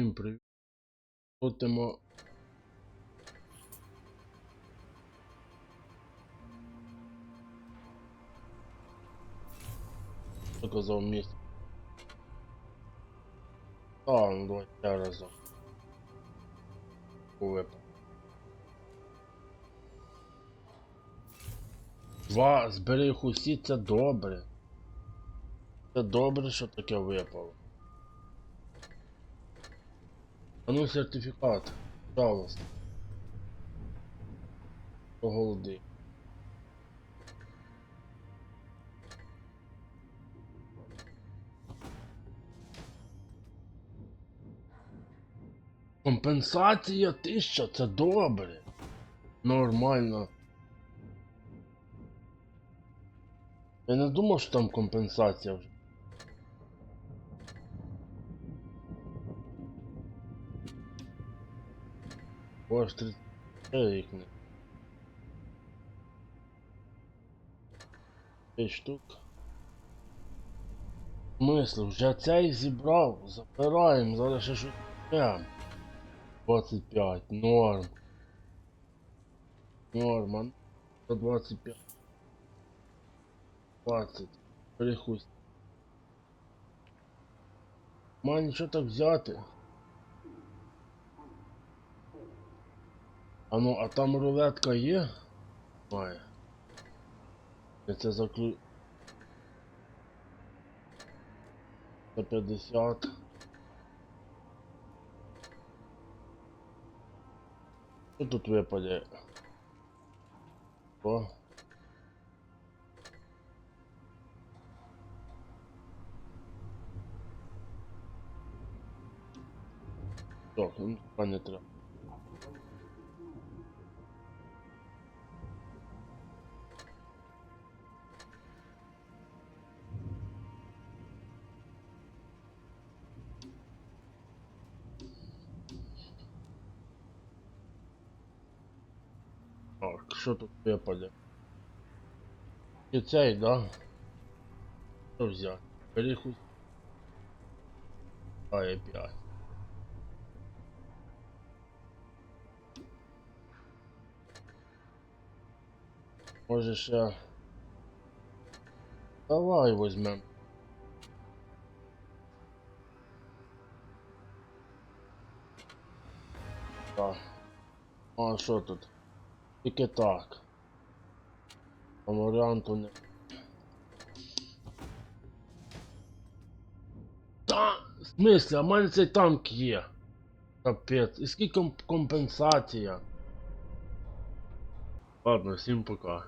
Всім привіт. Крутимо. Показав місце. А, ну давай ще разок. Випав. Два, збери їх усі, це добре. Це добре, що таке випало. А ну сертифікат. Пожалуйста. По. Компенсація тисяча, це добре. Нормально. Я не думав, що там компенсація вже. Ось 30 їх не. 5 штук. Смисл, вже цей зібрав, забираємо, зараз ще щось прям. 25, норм. Норм, а 125. 20. Перехусь. Ма нічого так взяти. А ну, а там рулетка є? Має. Це заклю... 150. Що тут випаде? О. Так, ну, пане треба. Що тут випаде? І да? Що взяти? Перехуй. А, я 5. Може ще... Давай возьмем. Так. А що тут? Тільки так. Там варіанту не. Та, в смислі, а в мене цей танк є. Капець. І скільки комп- компенсація? Ладно, всім пока.